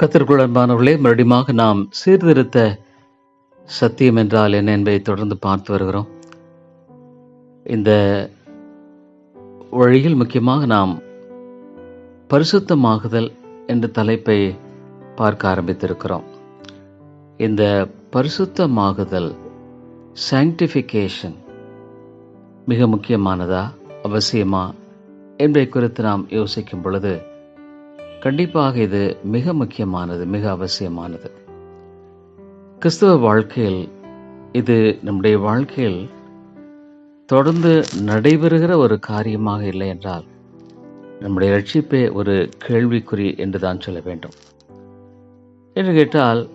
கத்திற்குள் அன்பானவர்களே மறுபடியும் நாம் சீர்திருத்த சத்தியம் என்றால் என்ன என்பதை தொடர்ந்து பார்த்து வருகிறோம். இந்த வழியில் முக்கியமாக நாம் பரிசுத்தமாகுதல் என்ற தலைப்பை பார்க்க ஆரம்பித்திருக்கிறோம். இந்த பரிசுத்தமாகுதல் சாங்டிஃபிகேஷன் மிக முக்கியமானதா அவசியமா என்பதை குறித்து நாம் யோசிக்கும் பொழுது கண்டிப்பாக இது மிக முக்கியமானது மிக அவசியமானது. கிறிஸ்துவ வாழ்க்கையில் இது நம்முடைய வாழ்க்கையில் தொடர்ந்து நடைபெறுகிற ஒரு காரியமாக இல்லை என்றால் நம்முடைய ரட்சிப்பே ஒரு கேள்விக்குறி என்று தான் சொல்ல வேண்டும். என்று கேட்டால்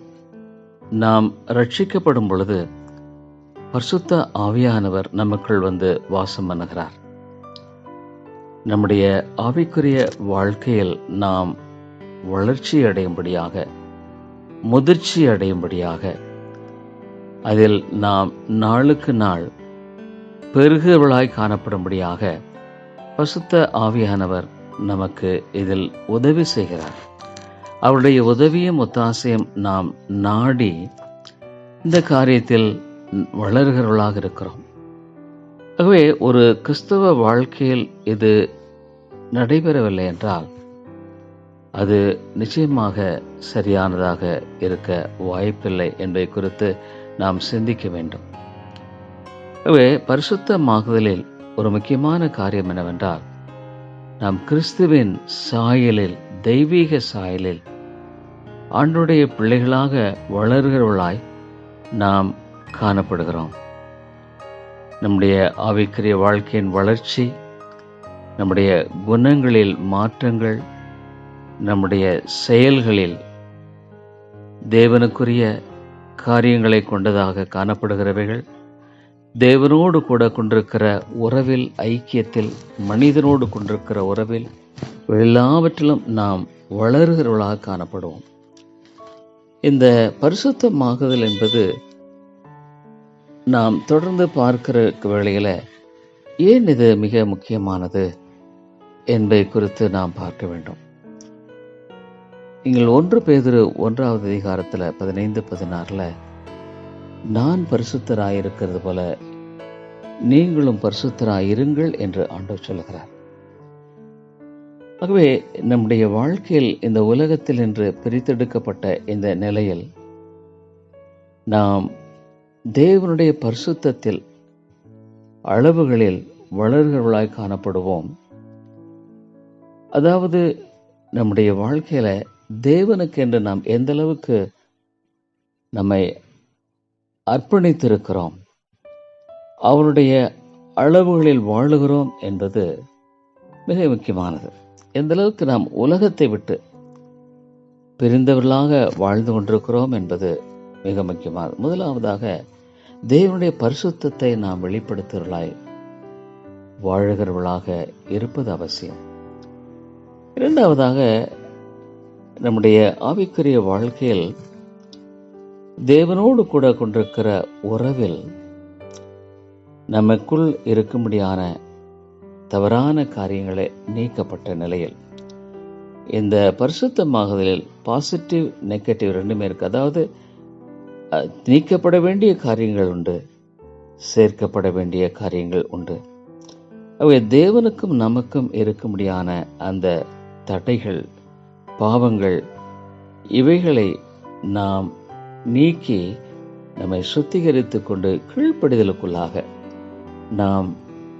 நாம் ரட்சிக்கப்படும் பொழுது பரிசுத்த ஆவியானவர் நமக்குள் வந்து வாசம் பண்ணுகிறார். நம்முடைய ஆவிக்குரிய வாழ்க்கையில் நாம் வளர்ச்சி அடையும்படியாக முதிர்ச்சி அடையும்படியாக அதில் நாம் நாளுக்கு நாள் பெருகுவளாய் காணப்படும்படியாக பசுத்த ஆவியானவர் நமக்கு இதில் உதவி செய்கிறார். அவருடைய உதவியும் ஒத்தாசையும் நாம் நாடி இந்த காரியத்தில் வளர்கிறவர்களாக இருக்கிறோம். ஆகவே ஒரு கிறிஸ்தவ வாழ்க்கையில் இது நடைபெறவில்லை என்றால் அது நிச்சயமாக சரியானதாக இருக்க வாய்ப்பில்லை என்பதை குறித்து நாம் சிந்திக்க வேண்டும். ஆகவே பரிசுத்தமாகுதலில் ஒரு முக்கியமான காரியம் என்னவென்றால் நாம் கிறிஸ்துவின் சாயலில் தெய்வீக சாயலில் ஆண்டுடைய பிள்ளைகளாக வளர்கிறவர்களாய் நாம் காணப்படுகிறோம். நம்முடைய ஆவிக்குரிய வாழ்க்கையின் வளர்ச்சி நம்முடைய குணங்களில் மாற்றங்கள் நம்முடைய செயல்களில் தேவனுக்குரிய காரியங்களை கொண்டதாக காணப்படுகிறவைகள். தேவனோடு கூட கொண்டிருக்கிற உறவில் ஐக்கியத்தில் மனிதனோடு கொண்டிருக்கிற உறவில் எல்லாவற்றிலும் நாம் வளர்கிறவர்களாக காணப்படுவோம். இந்த பரிசுத்தமாகுதல் என்பது நாம் தொடர்ந்து பார்க்கிற வேளையில் ஏன் இது மிக முக்கியமானது என்பதை குறித்து நாம் பார்க்க வேண்டும். நீங்கள் ஒன்று பேதிரு ஒன்றாவது அதிகாரத்தில் பதினைந்து பதினாறில் நான் பரிசுத்தராயிருக்கிறது போல நீங்களும் பரிசுத்தராயிருங்கள் என்று ஆண்டவர் சொல்கிறார் ஆகவே நம்முடைய வாழ்க்கையில் இந்த உலகத்தில் என்று பிரித்தெடுக்கப்பட்ட இந்த நிலையில் நாம் தேவனுடைய பரிசுத்தத்தில் அளவுகளில் வளர்கிறவர்களாய் காணப்படுவோம். அதாவது நம்முடைய வாழ்க்கையில தேவனுக்கு என்று நாம் எந்த அளவுக்கு நம்மை அர்ப்பணித்திருக்கிறோம் அவருடைய அளவுகளில் வாழுகிறோம் என்பது மிக முக்கியமானது. எந்த அளவுக்கு நாம் உலகத்தை விட்டு பிரிந்தவர்களாக வாழ்ந்து கொண்டிருக்கிறோம் என்பது மிக முக்கியமானது. முதலாவதாக தேவனுடைய பரிசுத்தத்தை நாம் வெளிப்படுத்துகிறாய் வாழுகிறவர்களாக இருப்பது அவசியம். இரண்டாவதாக நம்முடைய ஆவிக்குரிய வாழ்க்கையில் தேவனோடு கூட கொண்டிருக்கிற உறவில் நமக்குள் இருக்கும்படியான தவறான காரியங்களை நீக்கப்பட்ட நிலையில் இந்த பரிசுத்தமாகுதலில் பாசிட்டிவ் நெகட்டிவ் ரெண்டுமே இருக்கு. அதாவது நீக்கப்பட வேண்டிய காரியங்கள் உண்டு சேர்க்கப்பட வேண்டிய காரியங்கள் உண்டு. அவை தேவனுக்கும் நமக்கும் இருக்கும்படியான அந்த தடைகள் பாவங்கள் இவைகளை நாம் நீக்கி நம்மை சுத்திகரித்து கொண்டு கீழ்ப்படிதலுக்குள்ளாக நாம்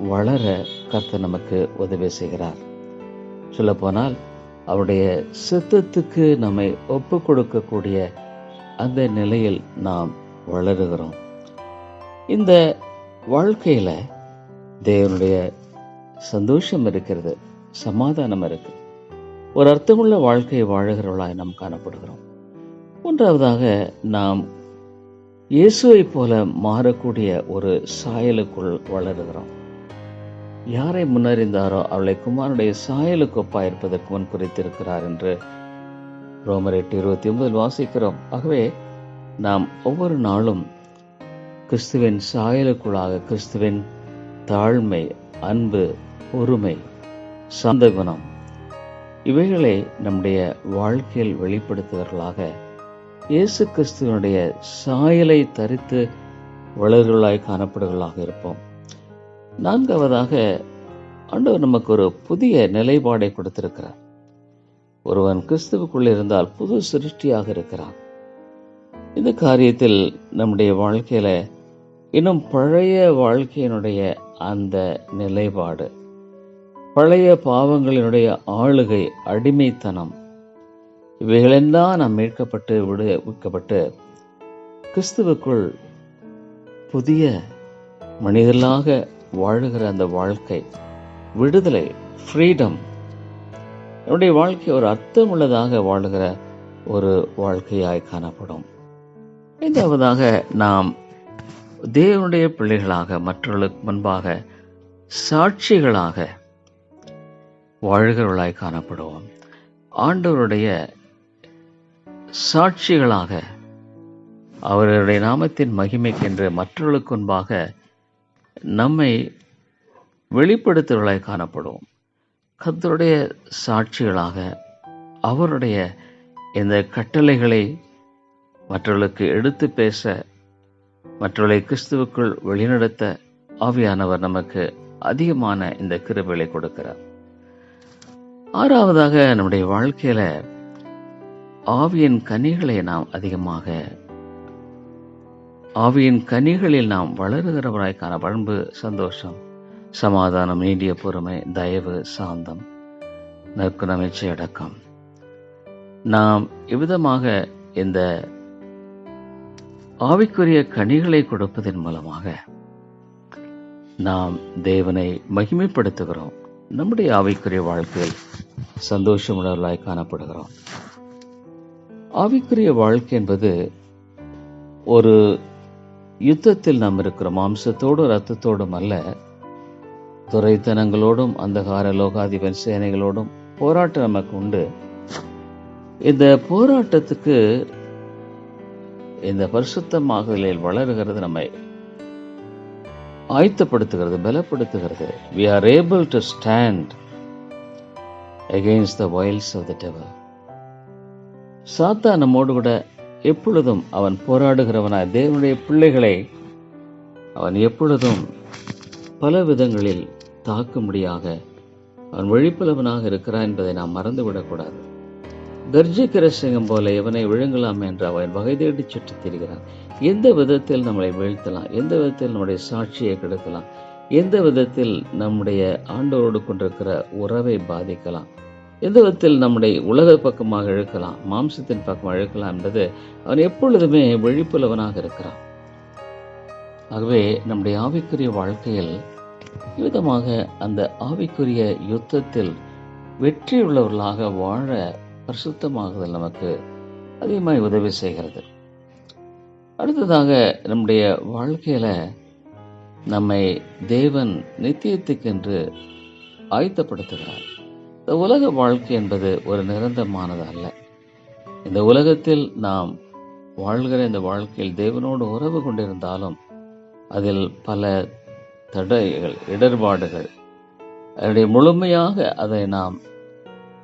வளர கர்த்தர் நமக்கு உதவி செய்கிறார். சொல்லப்போனால் அவருடைய சித்தத்துக்கு நம்மை ஒப்பு கொடுக்கக்கூடிய அந்த நிலையில் நாம் வளருகிறோம். இந்த வாழ்க்கையில் தேவனுடைய சந்தோஷம் இருக்கிறது சமாதானம் இருக்கு. ஒரு அர்த்தமுள்ள வாழ்க்கையை வாழுகிறவர்களாய் நாம் காணப்படுகிறோம். மூன்றாவதாக நாம் இயேசுவைப் போல மாறக்கூடிய ஒரு சாயலுக்குள் வளருகிறோம். யாரை முன்னறிந்தாரோ அவளை குமாரனுடைய சாயலுக்கு ஒப்பாயிருப்பதற்கு முன் குறித்திருக்கிறார் என்று ரோமர் எட்டு இருபத்தி ஒன்பதில் வாசிக்கிறோம். ஆகவே நாம் ஒவ்வொரு நாளும் கிறிஸ்துவின் சாயலுக்குள்ளாக கிறிஸ்துவின் தாழ்மை அன்பு பொறுமை சந்தகுணம் இவைகளை நம்முடைய வாழ்க்கையில் வெளிப்படுத்துவர்களாக இயேசு கிறிஸ்துவனுடைய சாயலை தரித்து வளர்களாய் காணப்படுகளாக இருப்போம். நான்காவதாக ஆண்டவர் நமக்கு ஒரு புதிய நிலைப்பாடை கொடுத்திருக்கிறார். ஒருவன் கிறிஸ்துவுக்குள் இருந்தால் புது சிருஷ்டியாக இருக்கிறான். இந்த காரியத்தில் நம்முடைய வாழ்க்கையில் இன்னும் பழைய வாழ்க்கையினுடைய அந்த நிலைப்பாடு பழைய பாவங்களினுடைய ஆளுகை அடிமைத்தனம். இவைகளெல்லாம் நாம் மீட்கப்பட்டு விடுவிக்கப்பட்டு கிறிஸ்துவுக்குள் புதிய மனிதர்களாக வாழுகிற அந்த வாழ்க்கை விடுதலை ஃப்ரீடம் என்னுடைய வாழ்க்கை ஒரு அர்த்தமுள்ளதாக வாழுகிற ஒரு வாழ்க்கையாய் காணப்படும். ஐந்தாவதாக நாம் தேவனுடைய பிள்ளைகளாக மற்றவர்களுக்கு முன்பாக சாட்சிகளாக வாழ்கிறவர்களாய் காணப்படுவோம். ஆண்டவருடைய சாட்சிகளாக அவருடைய நாமத்தின் மகிமைக்கென்று மற்றவர்களுக்கு முன்பாக நம்மை வெளிப்படுத்துவர்களாய் காணப்படுவோம். கத்தருடைய சாட்சிகளாக அவருடைய இந்த கட்டளைகளை மற்றவர்களுக்கு எடுத்து பேச மற்றவர்களை கிறிஸ்துவுக்குள் வழிநடத்த ஆவியானவர் நமக்கு அதிகமான இந்த கிருபைகளை கொடுக்கிறார். ஆறாவதாக நம்முடைய வாழ்க்கையில ஆவியின் கனிகளை நாம் அதிகமாக ஆவியின் கனிகளில் நாம் வளருகிறவராய்க்கான பண்பு சந்தோஷம் சமாதானம் நீடிய பொறுமை தயவு சாந்தம் நற்குணமைச்சை அடக்கம். நாம் இவ்விதமாக இந்த ஆவிக்குரிய கனிகளை கொடுப்பதன் மூலமாக நாம் தேவனை மகிமைப்படுத்துகிறோம். நம்முடைய ஆவிக்குரிய வாழ்க்கையில் சந்தோஷமுள்ளவர்களாய் காணப்படுகிறோம். ஆவிக்குரிய வாழ்க்கை என்பது ஒரு யுத்தத்தில் நாம் இருக்கிறோம் மாம்சத்தோடும் ரத்தத்தோடும் அல்ல துறைத்தனங்களோடும் அந்தகார லோகாதிபன் சேனைகளோடும் போராட்டம் நமக்கு உண்டு. இந்த போராட்டத்துக்கு இந்த பரிசுத்தமாகலில் வளருகிறது நம்மை. ஆயத்தப்படுத்துகிறது பலப்படுத்துகிறது. We are able to stand against the wiles of the devil சாத்தா நம்மோடு கூட எப்பொழுதும் அவன் போராடுகிறவனாய் தேவனுடைய பிள்ளைகளை அவன் எப்பொழுதும் பல விதங்களில் தாக்கும்படியாக அவன் விழிப்புலவனாக இருக்கிறான் என்பதை நாம் மறந்துவிடக்கூடாது. கர்ஜிக்கிற சிங்கம் போல இவனை விழுங்கலாம் என்று அவன் வகை தேடி சுற்றி திரிகிறான். எந்த விதத்தில் நம்மளை வீழ்த்தலாம்? எந்த விதத்தில் நம்முடைய சாட்சியை கெடுக்கலாம்? எந்த விதத்தில் நம்முடைய ஆண்டவரோடு கொண்டிருக்கிற உறவை பாதிக்கலாம்? எந்த விதத்தில் நம்முடைய உலக பக்கமாக இழுக்கலாம்? மாம்சத்தின் பக்கமாக இழுக்கலாம் என்பது அவன் எப்பொழுதுமே விழிப்புலவனாக இருக்கிறான். ஆகவே நம்முடைய ஆவிக்குரிய வாழ்க்கையில் விதமாக அந்த ஆவிக்குரிய யுத்தத்தில் வெற்றியுள்ளவர்களாக வாழ பரிசுத்தமாகுதல் நமக்கு அதிகமாக உதவி செய்கிறது. அடுத்ததாக நம்முடைய வாழ்க்கையில நம்மை தேவன் நித்தியத்துக்கென்று ஆயத்தப்படுத்துகிறார். இந்த உலக வாழ்க்கை என்பது ஒரு நிரந்தரமானது அல்ல இந்த உலகத்தில் நாம் வாழ்கிற இந்த வாழ்க்கையில் தேவனோடு உறவு கொண்டிருந்தாலும் அதில் பல தடைகள் இடர்பாடுகள் அதனுடைய முழுமையாக அதை நாம்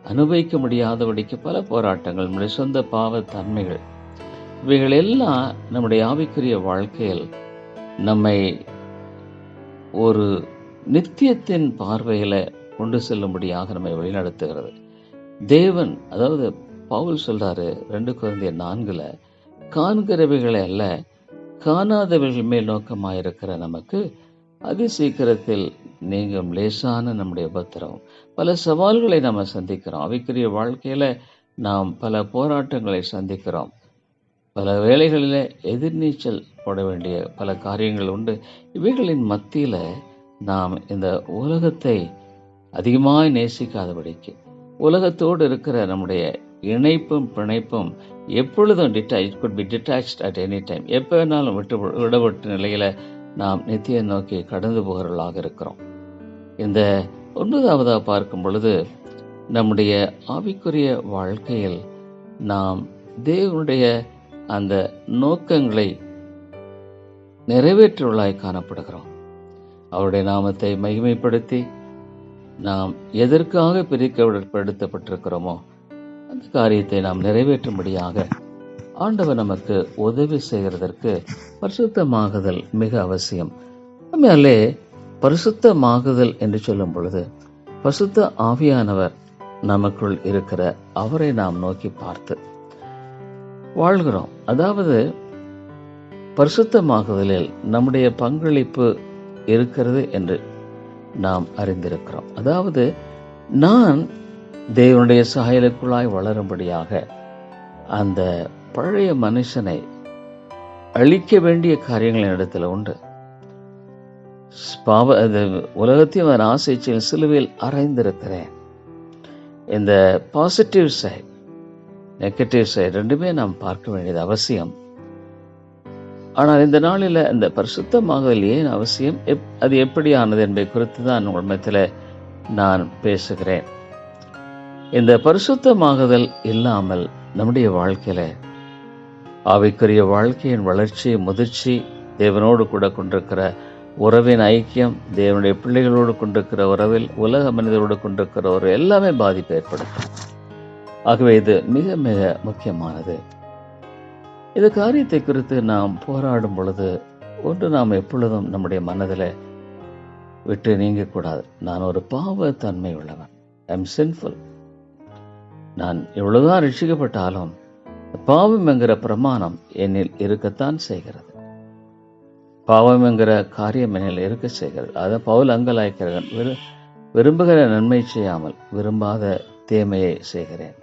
அனுபவிக்க முடியாதபடிக்கு பல போராட்டங்கள் நம்முடைய சொந்த பாவத்தன்மைகள் இவைகள் எல்லாம் நம்முடைய ஆவிக்குரிய வாழ்க்கையில் நம்மை ஒரு நித்தியத்தின் பார்வையில் கொண்டு செல்லும்படியாக நம்மை வழிநடத்துகிறது. தேவன் அதாவது பவுல் சொல்றாரு ரெண்டு குழந்தைய நான்குல காண்கிறவைகளை அல்ல காணாதவைகள் மேல் நோக்கமாயிருக்கிற நமக்கு அதி சீக்கிரத்தில் நீங்கும் லேசான நம்முடைய உபத்திரம் பல சவால்களை நம்ம சந்திக்கிறோம். அவைக்குரிய வாழ்க்கையில நாம் பல போராட்டங்களை சந்திக்கிறோம். பல வேலைகளில் எதிர்நீச்சல் போட வேண்டிய பல காரியங்கள் உண்டு. இவைகளின் மத்தியில் நாம் இந்த உலகத்தை அதிகமாய் நேசிக்காதபடிக்கு உலகத்தோடு இருக்கிற நம்முடைய இணைப்பும் பிணைப்பும் எப்பொழுதும் detach could be detached at any time எப்போ வேணாலும் விட்டு விடப்பட்ட நிலையில் நாம் நித்திய நோக்கி கடந்து போகிறவர்களாக இருக்கிறோம். இந்த ஒன்பதாவதாக பார்க்கும் பொழுது நம்முடைய ஆவிக்குரிய வாழ்க்கையில் நாம் தேவனுடைய அந்த நோக்கங்களை நிறைவேற்றுவளாய் காணப்படுகிறோம். அவருடைய நாமத்தை மகிமைப்படுத்தி நாம் எதற்காக பிரிக்கப்படுத்தப்பட்டிருக்கிறோமோ அந்த காரியத்தை நாம் நிறைவேற்றும்படியாக ஆண்டவர் நமக்கு உதவி செய்கிறதற்கு பரிசுத்தமாகுதல் மிக அவசியம். உண்மையாலே பரிசுத்தமாகுதல் என்று சொல்லும் பொழுது பரிசுத்த ஆவியானவர் நமக்குள் இருக்கிற அவரை நாம் நோக்கி பார்த்து வாழ்கிறோம். அதாவது பரிசுத்தமாகுதலில் நம்முடைய பங்களிப்பு இருக்கிறது என்று நாம் அறிந்திருக்கிறோம். அதாவது நான் தேவனுடைய சாயலுக்குள்ளாய் வளரும்படியாக அந்த பழைய மனுஷனை அழிக்க வேண்டிய காரியங்கள் இடத்துல உண்டு. பாவ அது உலகத்தையும் அவர் ஆசைச்சில் சிலுவையில் அறைந்திருக்கிறேன். இந்த பாசிட்டிவ் சைட் நெகட்டிவ் சைடு ரெண்டுமே நாம் பார்க்க வேண்டியது அவசியம். ஆனால் இந்த நாளில் இந்த பரிசுத்தமாகுதல் ஏன் அவசியம்? எப் அது எப்படியானது என்பதை குறித்து தான் உங்கள் மத்தியில் நான் பேசுகிறேன். இந்த பரிசுத்தமாகுதல் இல்லாமல் நம்முடைய வாழ்க்கையில் ஆவிக்குரிய வாழ்க்கையின் வளர்ச்சி முதிர்ச்சி தேவனோடு கூட கொண்டிருக்கிற உறவின் ஐக்கியம் தேவனுடைய பிள்ளைகளோடு கொண்டிருக்கிற உறவில் உலக மனிதரோடு கொண்டிருக்கிற ஒரு எல்லாமே பாதிப்பு ஏற்படுத்தும். ஆகவே இது மிக மிக முக்கியமானது. இந்த காரியத்தை குறித்து நாம் போராடும் பொழுது ஒன்று நாம் எப்பொழுதும் நம்முடைய மனதில் விட்டு நீங்கக்கூடாது நான் ஒரு பாவ தன்மை உள்ளவன். ஐ எம் சின்ஃபுல் நான் எவ்வளவுதான் ரட்சிக்கப்பட்டாலும் பாவம் என்கிற பிரமாணம் என்னில் இருக்கத்தான் செய்கிறது. பாவம் என்கிற காரியம் என்னில் இருக்க செய்கிறது. அதை பவுல் அங்கலாய்க்கிறவன் விரு விரும்புகிற நன்மை செய்யாமல் விரும்பாத தீமையை செய்கிறேன்.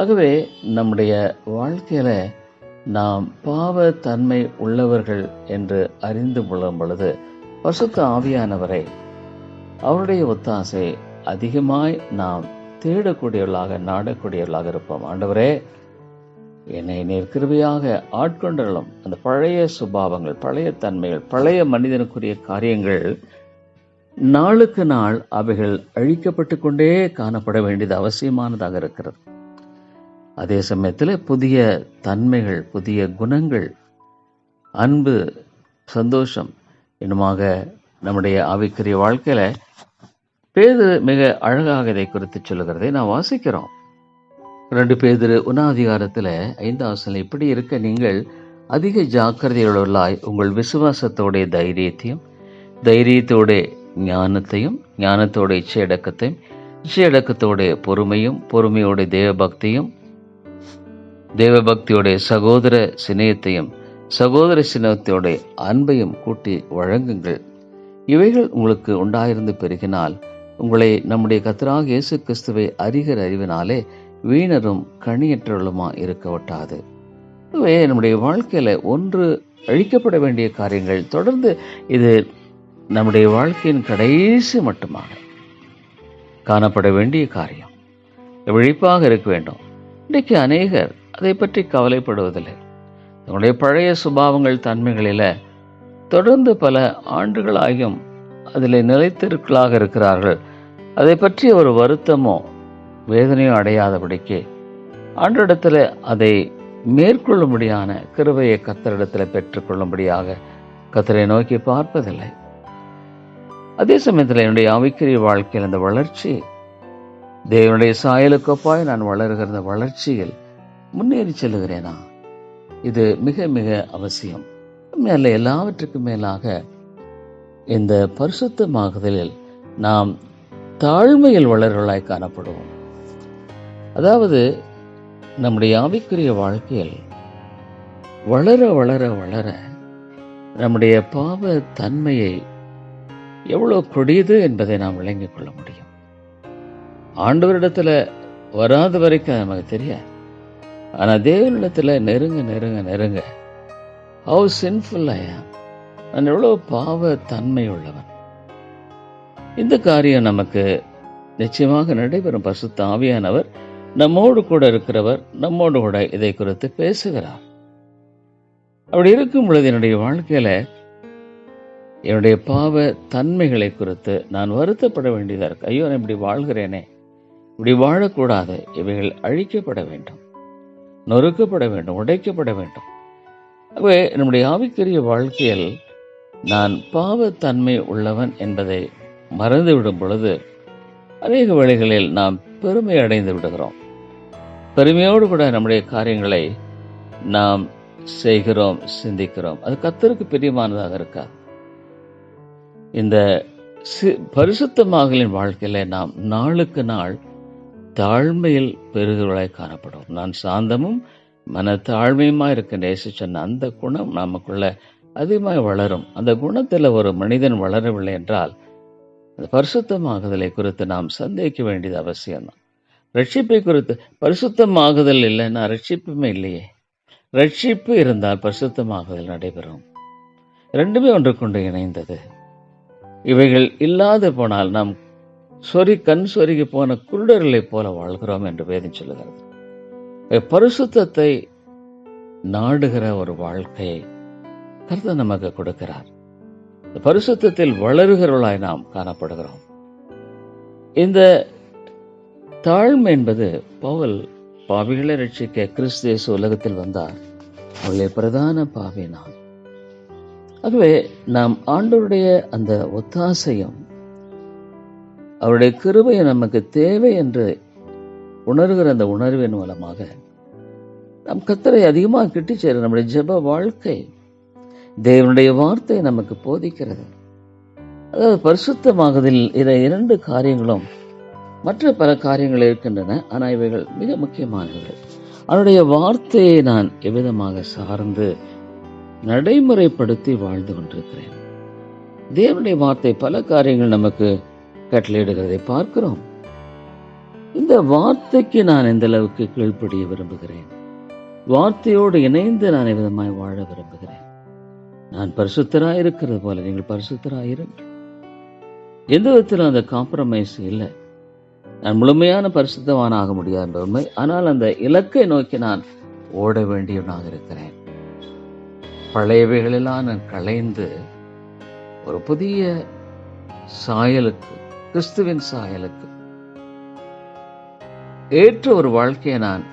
ஆகவே நம்முடைய வாழ்க்கையில நாம் பாவ தன்மை உள்ளவர்கள் என்று அறிந்து கொள்ளும் பொழுது பசுத்த ஆவியானவரை அவருடைய ஒத்தாசை அதிகமாய் நாம் தேடக்கூடியவர்களாக நாடக்கூடியவர்களாக இருப்போம். ஆண்டவரே என்னை நீர் கிருபையாக ஆட்கொண்டர்களும் அந்த பழைய சுபாவங்கள் பழைய தன்மைகள் பழைய மனிதனுக்குரிய காரியங்கள் நாளுக்கு நாள் அவைகள் அழிக்கப்பட்டு கொண்டே காணப்பட வேண்டியது அவசியமானதாக இருக்கிறது. அதே சமயத்தில் புதிய தன்மைகள் புதிய குணங்கள் அன்பு சந்தோஷம் இன்னுமாக நம்முடைய ஆவிக்குரிய வாழ்க்கையில் பேது மிக அழகாக இதை குறித்து சொல்லுகிறதை நான் வாசிக்கிறோம். ரெண்டு பேதிரு உணாதிகாரத்தில் ஐந்தாவது இப்படி இருக்க நீங்கள் அதிக ஜாக்கிரதையுள்ளாய் உங்கள் விசுவாசத்தோடைய தைரியத்தையும் தைரியத்தோடைய ஞானத்தையும் ஞானத்தோட இச்சையடக்கத்தையும் இச்சையடக்கத்தோடைய பொறுமையும் பொறுமையோட தேவபக்தியும் தேவபக்தியோட சகோதர சிநேயத்தையும் சகோதர சினத்தோட அன்பையும் கூட்டி வழங்குங்கள். இவைகள் உங்களுக்கு உண்டாயிருந்து பெருகினால் உங்களை நம்முடைய கத்தராக இயேசு கிறிஸ்துவை அறிகிற அறிவினாலே வீணரும் கணியற்றவர்களுமா இருக்க ஒட்டாது இதுவே நம்முடைய வாழ்க்கையில ஒன்று அழிக்கப்பட வேண்டிய காரியங்கள். தொடர்ந்து இது நம்முடைய வாழ்க்கையின் கடைசி மட்டுமாக காணப்பட வேண்டிய காரியம். விழிப்பாக இருக்க வேண்டும். இன்றைக்கு அநேகர் அதை பற்றி கவலைப்படுவதில்லை. தன்னுடைய பழைய சுபாவங்கள் தன்மைகளில் தொடர்ந்து பல ஆண்டுகளாகியும் அதில் நிலைத்திருக்களாக இருக்கிறார்கள். அதை பற்றி ஒரு வருத்தமோ வேதனையோ அடையாதபடிக்கு ஆண்டிடத்தில் அதை மேற்கொள்ளும்படியான கிருபையை கத்தரிடத்தில் பெற்றுக்கொள்ளும்படியாக கத்தரை நோக்கி பார்ப்பதில்லை. அதே சமயத்தில் என்னுடைய ஆவிக்குரிய வாழ்க்கையில் அந்த வளர்ச்சி தேவனுடைய சாயலுக்கொப்பாய் நான் வளர்கிற அந்த வளர்ச்சியில் முன்னேறி செல்லுகிறேனா இது மிக மிக அவசியம். மேல எல்லாவற்றுக்கும் மேலாக இந்த பரிசுத்தமாகுதலில் நாம் தாழ்மையில் வளர்களாய் காணப்படுவோம். அதாவது நம்முடைய ஆவிக்குரிய வாழ்க்கையில் வளர வளர வளர நம்முடைய பாவ தன்மையை எவ்வளவு கொடியது என்பதை நாம் விளங்கிக் கொள்ள முடியும். ஆண்டவரிடத்தில் வராத வரைக்கும் நமக்கு தெரியாது. ஆனா தேவனிடத்தில் நெருங்க நெருங்க நெருங்க. ஹவு சின்ஃபுல் ஐயா நான் எவ்வளவு பாவ தன்மை உள்ளவன். இந்த காரியம் நமக்கு நிச்சயமாக நடைபெறும் பசுத்த ஆவியானவர் நம்மோடு கூட இருக்கிறவர் நம்மோடு கூட இதை குறித்து பேசுகிறார். அப்படி இருக்கும் பொழுது என்னுடைய வாழ்க்கையில என்னுடைய பாவ தன்மைகளை குறித்து நான் வருத்தப்பட வேண்டியதா இருக்கு. ஐயோ நான் இப்படி வாழ்கிறேனே. இப்படி வாழக்கூடாது. இவைகள் அழிக்கப்பட வேண்டும். நொறுக்கப்பட வேண்டும் உடைக்கப்பட வேண்டும். ஆகவே நம்முடைய ஆவிக்குரிய வாழ்க்கையில் நான் பாவத்தன்மை உள்ளவன் என்பதை மறந்துவிடும் பொழுது அநேக வேளைகளில் நாம் பெருமை அடைந்து விடுகிறோம். பெருமையோடு கூட நம்முடைய காரியங்களை நாம் செய்கிறோம் சிந்திக்கிறோம். அது கத்தருக்கு பிரியமானதாக இருக்கா? இந்த சி- பரிசுத்தமாகலின் வாழ்க்கையில நாம் நாளுக்கு நாள் தாழ்மையில் பெருகிறவளாய் காணப்படும். நான் சாந்தமும் மன இருக்க இருக்கின்ற சொன்ன அந்த குணம் நமக்குள்ள அதிகமாக வளரும். அந்த குணத்தில் ஒரு மனிதன் வளரவில்லை என்றால் அந்த பரிசுத்தமாகுதலை குறித்து நாம் சந்தேகிக்க வேண்டியது அவசியம்தான் ரட்சிப்பை குறித்து பரிசுத்தமாகுதல் இல்லைன்னா ரட்சிப்புமே இல்லையே. ரட்சிப்பு இருந்தால் பரிசுத்தமாகுதல் நடைபெறும். ரெண்டுமே ஒன்று கொண்டு இணைந்தது. இவைகள் இல்லாது போனால் நாம் சொறி கண் சொருகி போன குருடர்களைப் போல வாழ்கிறோம் என்று வேதம் சொல்லுகிறது. பரிசுத்தத்தை நாடுகிற ஒரு வாழ்க்கையை கர்த்தர் நமக்கு கொடுக்கிறார். பரிசுத்தத்தில் வளருகிறவர்களாய் நாம் காணப்படுகிறோம். இந்த தாழ்மை என்பது பவுல் பாவிகளை ரட்சிக்க கிறிஸ்தேசு உலகத்தில் வந்தார். அவளை பிரதான பாவி நான் ஆகவே நாம் ஆண்டோருடைய அந்த ஒத்தாசையும் அவருடைய கிருபையை நமக்கு தேவை என்று உணர்கிற அந்த உணர்வின் மூலமாக நம் கத்தரை அதிகமாக கிட்டி சேர நம்முடைய ஜெப வாழ்க்கை தேவனுடைய வார்த்தை நமக்கு போதிக்கிறது. அதாவது பரிசுத்தமாகுதில் இதை இரண்டு காரியங்களும் மற்ற பல காரியங்கள் இருக்கின்றன ஆனால் இவைகள் மிக முக்கியமானவை. அவருடைய வார்த்தையை நான் எவ்விதமாக சார்ந்து நடைமுறைப்படுத்தி வாழ்ந்து கொண்டிருக்கிறேன். தேவனுடைய வார்த்தை பல காரியங்கள் நமக்கு கட்டளையிடுகிறதை பார்க்கிறோம். இந்த வார்த்தைக்கு நான் எந்த அளவுக்கு கீழ்ப்படிய விரும்புகிறேன்? வார்த்தையோடு இணைந்து நான் விதமாய் வாழ விரும்புகிறேன்? நான் பரிசுத்தராக இருக்கிறது போல நீங்கள் பரிசுத்தராக இருங்கள் எந்த விதத்திலும் அந்த காம்ப்ரமைஸ் இல்லை. நான் முழுமையான பரிசுத்தவான் ஆக முடியாது உண்மை ஆனால் அந்த இலக்கை நோக்கி நான் ஓட வேண்டியவனாக இருக்கிறேன். பழையவைகளெல்லாம் நான் களைந்து ஒரு புதிய சாயலுக்கு கிறிஸ்துவின் சாயலுக்கு. ஏற்ற ஒரு வாழ்க்கையை நான்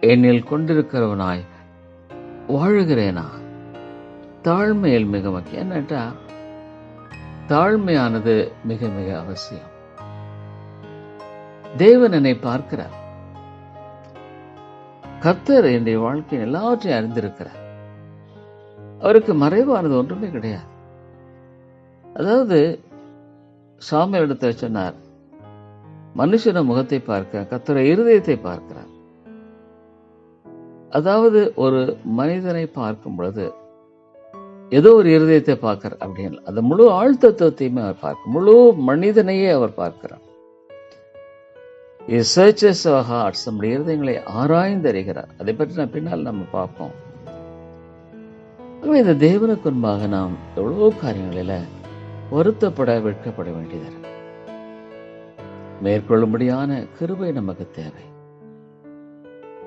என்னில் கொண்டிருக்கிறவனாய் வாழுகிறேனா? தாழ்மையில் மிக முக்கியம். என்னட்டா தாழ்மையானது மிக மிக அவசியம். தேவன் என்னை பார்க்கிறார். கர்த்தர் என்னுடைய வாழ்க்கையின் எல்லாவற்றையும் அறிந்திருக்கிறார். அவருக்கு மறைவானது ஒன்றுமே கிடையாது. அதாவது சாமியார் சொன்னார் மனுஷன முகத்தை பார்க்க கத்தரை இருதயத்தை பார்க்கிறார். அதாவது ஒரு மனிதனை பார்க்கும் பொழுது ஏதோ ஒரு இருதயத்தை பார்க்கிறார் அப்படின்னு அந்த முழு ஆழ்த்தத்துவத்தையுமே அவர் பார்க்க முழு மனிதனையே அவர் பார்க்கிறார். சர்ச்சஸ் ஹார்ட்ஸ் நம்முடைய இருதயங்களை ஆராய்ந்து அறிகிறார் அதை பற்றி நான் பின்னால் நம்ம பார்ப்போம். இந்த தேவனுக்கு முன்பாக நாம் எவ்வளோ காரியங்களில வருத்தப்பட வெட்கப்பட வேண்டியது. மேற்கொள்ளும்படியான கிருபை நமக்கு தேவை.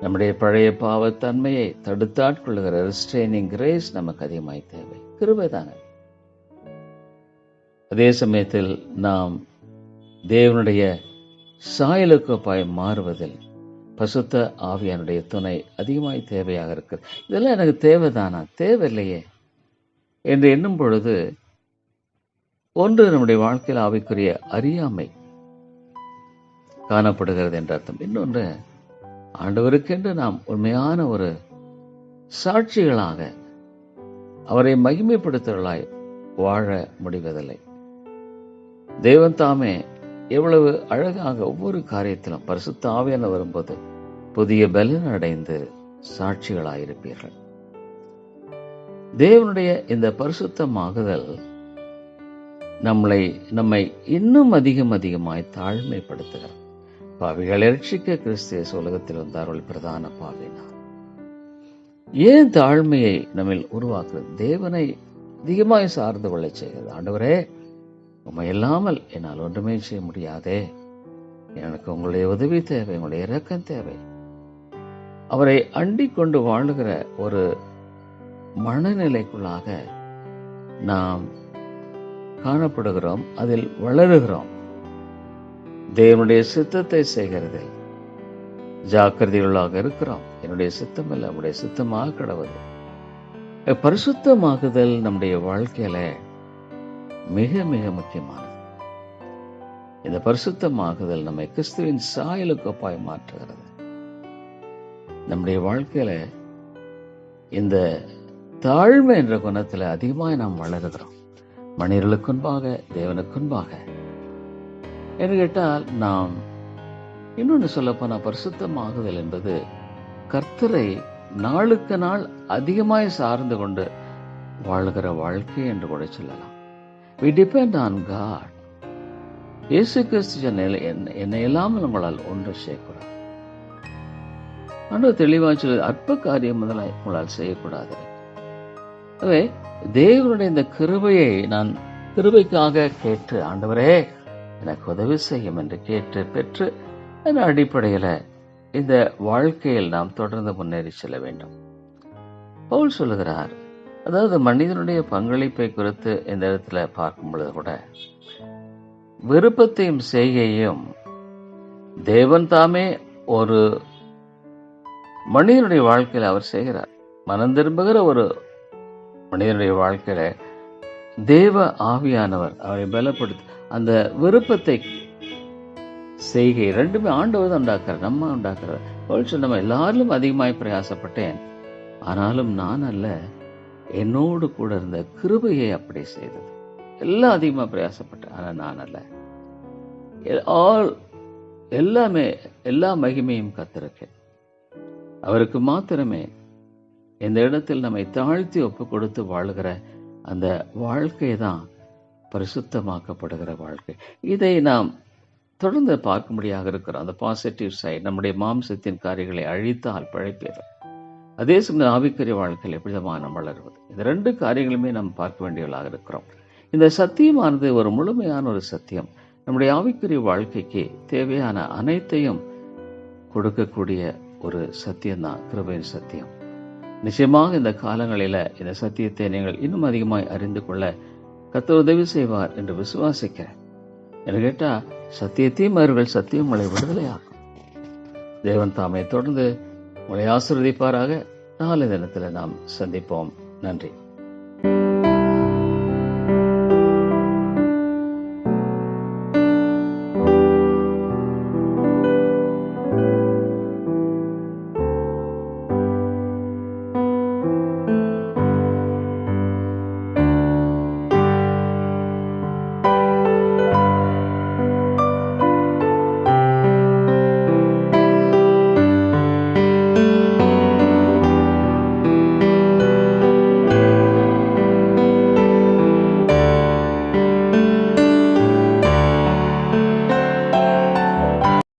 நம்முடைய பழைய பாவத்தன்மையை தடுத்தாட்கொள்ளுகிற ரெஸ்ட்ரைனிங் கிரேஸ் நமக்கு அதிகமாய் தேவை. கிருபை தானே. அதே சமயத்தில் நாம் தேவனுடைய சாயலுக்கோப்பாய் மாறுவதில் பசுத்த ஆவியானுடைய துணை அதிகமாய் தேவையாக இருக்கு இதெல்லாம் எனக்கு தேவைதானா? தேவையில்லையே. என்று எண்ணும் பொழுது ஒன்று நம்முடைய வாழ்க்கையில் ஆவிக்குரிய அறியாமை காணப்படுகிறது என்ற அர்த்தம். இன்னொன்று ஆண்டவருக்கென்று நாம் உண்மையான ஒரு சாட்சிகளாக அவரை மகிமைப்படுத்தவர்களாய் வாழ முடிவதில்லை. தெய்வம் தாமே எவ்வளவு அழகாக ஒவ்வொரு காரியத்திலும் பரிசுத்த ஆவியான வரும்போது புதிய பலன் அடைந்து சாட்சிகளாயிருப்பீர்கள். தேவனுடைய இந்த பரிசுத்தமாகுதல் நம்மளை நம்மை இன்னும் அதிகம் அதிகமாய் தாழ்மைப்படுத்துகிறார். பாவிகளை ரட்சிக்க கிறிஸ்திய உலகத்தில் வந்தார்கள் பிரதான பாவினார் ஏன் தாழ்மையை நம்மில் உருவாக்குறது தேவனை அதிகமாய் சார்ந்து கொள்ள செய்கிறது. ஆண்டவரே உண்மை இல்லாமல் என்னால் ஒன்றுமே செய்ய முடியாதே. எனக்கு உங்களுடைய உதவி தேவை உங்களுடைய இரக்கம் தேவை. அவரை அண்டி கொண்டு வாழுகிற ஒரு மனநிலைக்குள்ளாக நாம் காணப்படுகிறோம் அதில் வளருகிறோம். தேவனுடைய சித்தத்தை செய்கிறதில் ஜாக்கிரதையுள்ளாக இருக்கிறோம். என்னுடைய சித்தம் இல்லை நம்முடைய சித்தமாக கடவுள். பரிசுத்தமாகுதல் நம்முடைய வாழ்க்கையில மிக மிக முக்கியமானது. இந்த பரிசுத்தமாகுதல் நம்மை கிறிஸ்துவின் சாயலுக்கு ஒப்பாய் மாற்றுகிறது. நம்முடைய வாழ்க்கையில இந்த தாழ்மை என்ற குணத்துல அதிகமாக நாம் வளருகிறோம். மனிதர்களுக்குன்பாக தேவனுக்குன்பாக என்று கேட்டால் நாம் இன்னொன்று சொல்லப்போனா பரிசுத்தமாகுதல் என்பது கர்த்தரை நாளுக்கு நாள் அதிகமாய் சார்ந்து கொண்டு வாழ்கிற வாழ்க்கை என்று கூட சொல்லலாம். வி டிபெண்ட் ஆன் காட் இயேசு கிறிஸ்து என்னை- இல்லாமல் உங்களால் ஒன்று செய்யக்கூடாது. ஆனால் தெளிவாக சொல்லி அற்ப காரியம் முதலாய் உங்களால் செய்யக்கூடாது. அதே தேவனுடைய இந்த கிருபையை நான் கிருபைக்காக கேட்டு ஆண்டவரே எனக்கு உதவி செய்யும் என்று கேட்டு பெற்று அந்த அடிப்படையில் இந்த வாழ்க்கையில் நாம் தொடர்ந்து முன்னேறி செல்ல வேண்டும். பவுல் சொல்லுகிறார் அதாவது மனிதனுடைய பங்களிப்பை குறித்து இந்த இடத்துல பார்க்கும் பொழுது கூட விருப்பத்தையும் செய்கையும் தேவன் தாமே ஒரு மனிதனுடைய வாழ்க்கையில் அவர் செய்கிறார். மனம் திரும்புகிற ஒரு மனிதனுடைய வாழ்க்கையில தேவ ஆவியானவர் அவரை பலப்படுத்த அந்த விருப்பத்தை செய்கை ரெண்டுமே ஆண்டவர் தான் உண்டாக்குறார் நம்ம உண்டாக்குறார். பவுல் சொன்ன நம்ம எல்லாரிலும் அதிகமாய் பிரயாசப்பட்டேன். ஆனாலும் நான் அல்ல என்னோடு கூட இருந்த கிருபையை அப்படி செய்தது. எல்லாம் அதிகமாக பிரயாசப்பட்டேன் ஆனால் நான் அல்ல. ஆல் எல்லாமே எல்லா மகிமையும் கத்திருக்கேன் அவருக்கு மாத்திரமே இந்த இடத்தில் நம்மை தாழ்த்தி ஒப்பு கொடுத்து வாழுகிற அந்த வாழ்க்கை தான் பரிசுத்தமாக்கப்படுகிற வாழ்க்கை. இதை நாம் தொடர்ந்து பார்க்கும்படியாக இருக்கிறோம். அந்த பாசிட்டிவ் சைடு நம்முடைய மாம்சத்தின் காரியங்களை அழித்தால் பிழைப்பேறும் அதே சமயம் ஆவிக்கரிய வாழ்க்கையில் எப்படிதமாக நாம் வளருவது? இந்த ரெண்டு காரியங்களுமே நாம் பார்க்க வேண்டியவர்களாக இருக்கிறோம். இந்த சத்தியமானது ஒரு முழுமையான ஒரு சத்தியம். நம்முடைய ஆவிக்குரிய வாழ்க்கைக்கு தேவையான அனைத்தையும் கொடுக்கக்கூடிய ஒரு சத்தியம்தான் கிருபையின் சத்தியம். நிச்சயமாக இந்த காலங்களில இந்த சத்தியத்தை நீங்கள் இன்னும் அதிகமாய் அறிந்து கொள்ள கர்த்தர் உதவி செய்வார் என்று விசுவாசிக்கிறேன். என்று கேட்டால் சத்தியத்தையும் அவர்கள் சத்தியம் உங்களை விடுதலையாகும் தேவன் தாமை தொடர்ந்து உங்களை ஆசிர்வதிப்பாராக. நாளை தினத்தில் நாம் சந்திப்போம். நன்றி.